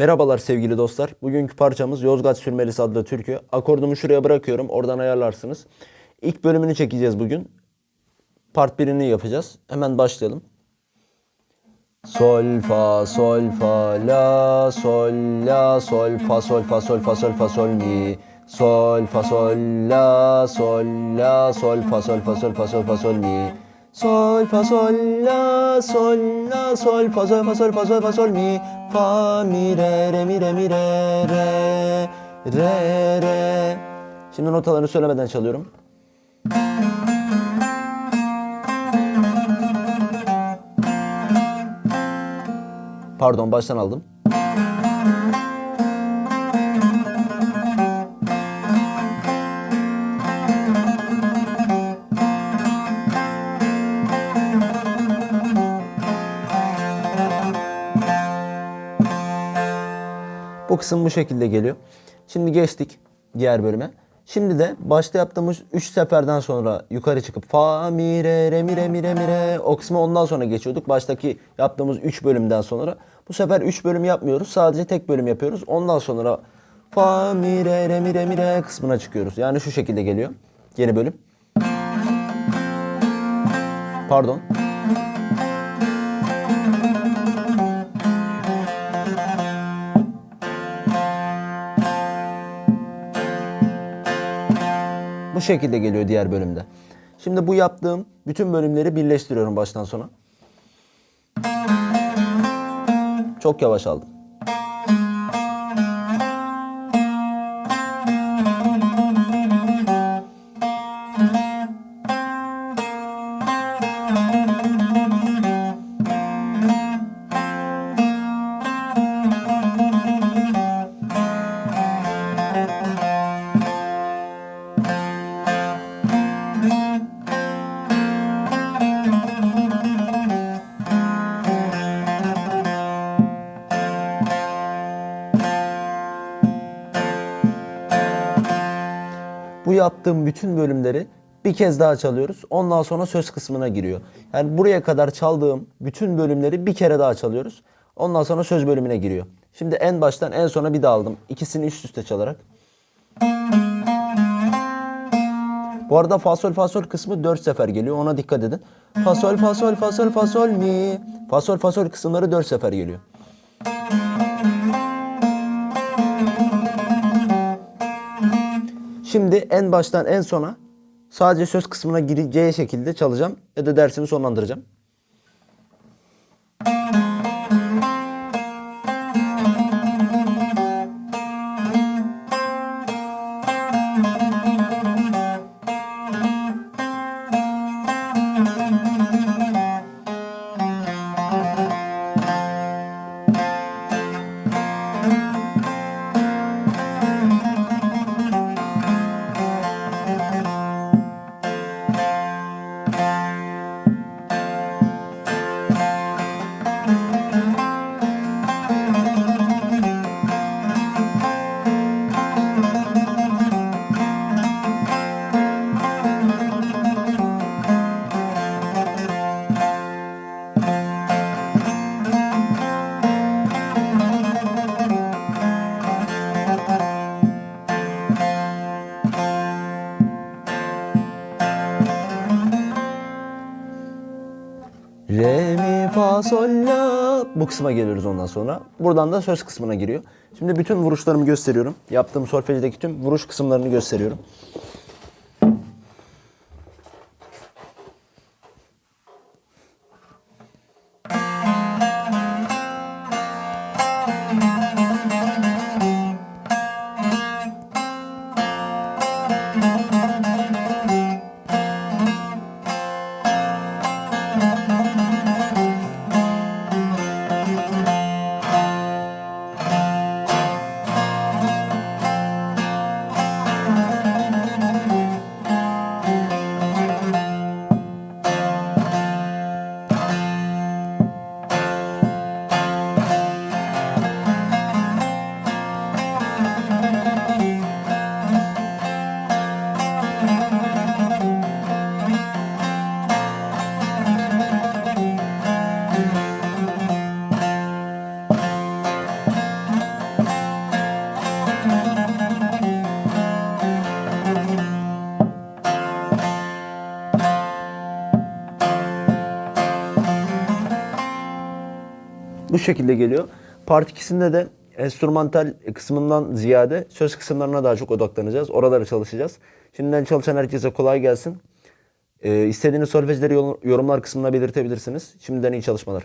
Merhabalar sevgili dostlar. Bugünkü parçamız Yozgat Sürmelisi adlı türkü. Akordumu şuraya bırakıyorum. Oradan ayarlarsınız. İlk bölümünü çekeceğiz bugün. Part 1'ini yapacağız. Hemen başlayalım. Sol fa sol fa la sol la sol fa sol fa sol fa sol fa sol mi sol fa sol la sol la sol fa sol fa sol fa sol fa sol mi sol fa sol la sol la sol fa sol fa sol fa sol fa sol mi fa mi re re mi re mi re re re re Şimdi notalarını söylemeden çalıyorum. Pardon baştan aldım. Bu kısım bu şekilde geliyor. Şimdi geçtik diğer bölüme. Şimdi de başta yaptığımız 3 seferden sonra yukarı çıkıp fa mi re re mi re mi re mi re o kısmı ondan sonra geçiyorduk. Baştaki yaptığımız 3 bölümden sonra. Bu sefer 3 bölüm yapmıyoruz. Sadece tek bölüm yapıyoruz. Ondan sonra fa mi re re mi re mi re kısmına çıkıyoruz. Yani şu şekilde geliyor. Yeni bölüm. Pardon. Bu şekilde geliyor diğer bölümde. Şimdi bu yaptığım bütün bölümleri birleştiriyorum baştan sona. Çok yavaş aldım. Yaptığım bütün bölümleri bir kez daha çalıyoruz. Ondan sonra söz kısmına giriyor. Yani buraya kadar çaldığım bütün bölümleri bir kere daha çalıyoruz. Ondan sonra söz bölümüne giriyor. Şimdi en baştan en sona bir daha aldım. İkisini üst üste çalarak. Bu arada fa sol fa sol kısmı 4 sefer geliyor. Ona dikkat edin. Fa sol fa sol fa sol fa sol mi. Fa sol fa sol kısımları 4 sefer geliyor. Şimdi en baştan en sona sadece söz kısmına gireceği şekilde çalacağım ya da dersimi sonlandıracağım. Re mi fa sol la bu kısma geliyoruz ondan sonra. Buradan da söz kısmına giriyor. Şimdi bütün vuruşlarımı gösteriyorum. Yaptığım solfejdeki tüm vuruş kısımlarını gösteriyorum. Bu şekilde geliyor. Part 2'sinde de enstrümantal kısmından ziyade söz kısımlarına daha çok odaklanacağız. Oralara çalışacağız. Şimdiden çalışan herkese kolay gelsin. Ee, istediğiniz solfejleri yor- yorumlar kısmına belirtebilirsiniz. Şimdiden iyi çalışmalar.